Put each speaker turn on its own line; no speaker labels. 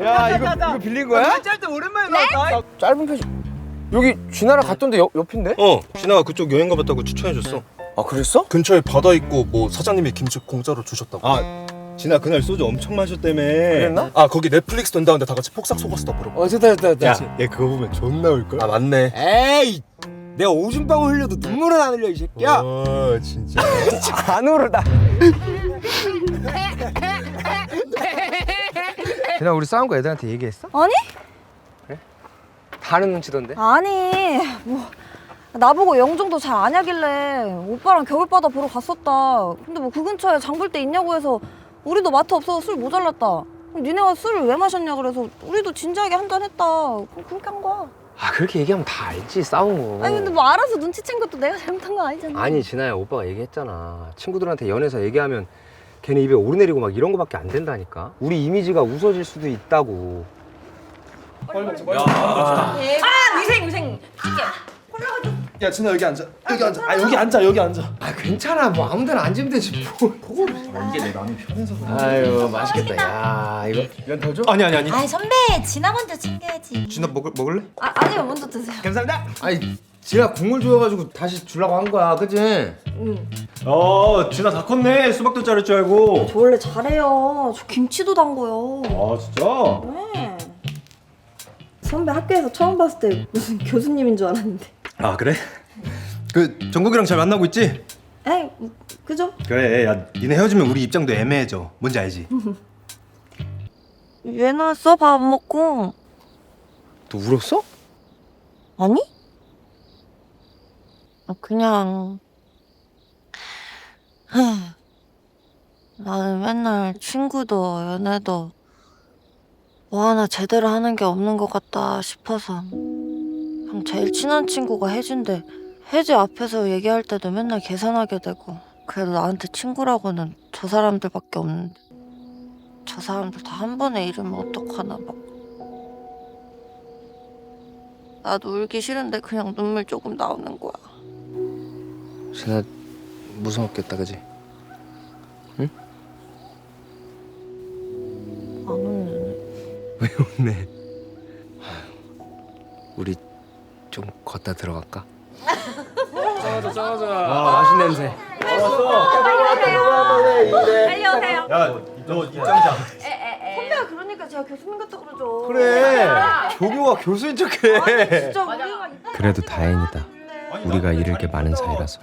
야 이거 이거 빌린 거야?
짤때 오랜만에 나왔다.
짧은 편지 여기 진아랑 갔던데 옆, 옆인데?
어, 진아가 그쪽 여행 가봤다고 추천해줬어.
아 그랬어?
근처에 바다 있고 뭐 사장님이 김치 공짜로 주셨다고.
아, 진아 그날 소주 엄청 마셨다며.
그랬나?
아 거기 넷플릭스 된다는데 다 같이 폭삭 속았다 물어봐.
어 됐다 됐다 됐다
야, 얘 그거 보면 존나 울걸?
아 맞네.
에이 내가 오줌방울 흘려도 눈물은 안 흘려 이 새끼야
어, 진짜.
안 울어다 진아 우리 싸운 거 애들한테 얘기했어?
아니?
다는 눈치던데?
아니 뭐 나보고 영종도 잘 아냐길래 오빠랑 겨울바다 보러 갔었다. 근데 뭐 그 근처에 장볼때 있냐고 해서 우리도 마트 없어서 술 모자랐다. 그럼 니네가 술을 왜 마셨냐 그래서 우리도 진지하게 한잔 했다. 그럼 그렇게 한 거야.
아 그렇게 얘기하면 다 알지 싸운 거.
아니 근데 뭐 알아서 눈치챈 것도 내가 잘못한 거 아니잖아.
아니 진아야 오빠가 얘기했잖아. 친구들한테 연애서 얘기하면 걔네 입에 오르내리고 막 이런 거밖에 안 된다니까? 우리 이미지가 웃어질 수도 있다고.
아 위생 위생.
야 진아 여기 앉아. 여기 앉아. 아 여기 앉아 여기 앉아.
아 괜찮아. 뭐 아무 데나 앉으면 되지 뭐.
아유 맛있겠다. 야 이거.
면더 줘?
아니 아니 아니.
아이 선배 진아 먼저 챙겨야지.
진아 먹을 먹을래?
아, 아니요 먼저 드세요.
아니 진아 국물 줘가지고 다시 주려고 한 거야 그지?
어, 진아 다 컸네. 수박도 자를 줄 알고.
저 원래 잘해요 저 김치도 담궈요
아, 진짜?
네. 선배 학교에서 처음 봤을 때 무슨 교수님인 줄 알았는데
아, 그래? 그 정국이랑 잘 만나고 있지?
에이 그죠?
그래. 야, 니네 헤어지면 우리 입장도 애매해져. 뭔지 알지?
왜 나왔어 밥안 먹고
너 울었어?
아니? 아, 그냥 하, 나는 맨날 친구도 연애도 뭐 하나 제대로 하는 게 없는 것 같다 싶어서 그냥 제일 친한 친구가 혜진데 혜지 앞에서 얘기할 때도 맨날 계산하게 되고 그래도 나한테 친구라고는 저 사람들밖에 없는데 저 사람들 다 한 번에 잃으면 어떡하나 막 나도 울기 싫은데 그냥 눈물 조금 나오는 거야.
진아 무서웠겠다 그지?
안 웃는.
왜 웃네 우리 좀 걷다 들어갈까?
아 맛있는 냄새
달려오세요.
야, 너 입장장.
선배가 그러니까 제가 교수님 같다 그러죠.
그래 조교가 교수인 척해
진짜 우리가
그래도 다행이다 우리가 잃을 게 많은 사이라서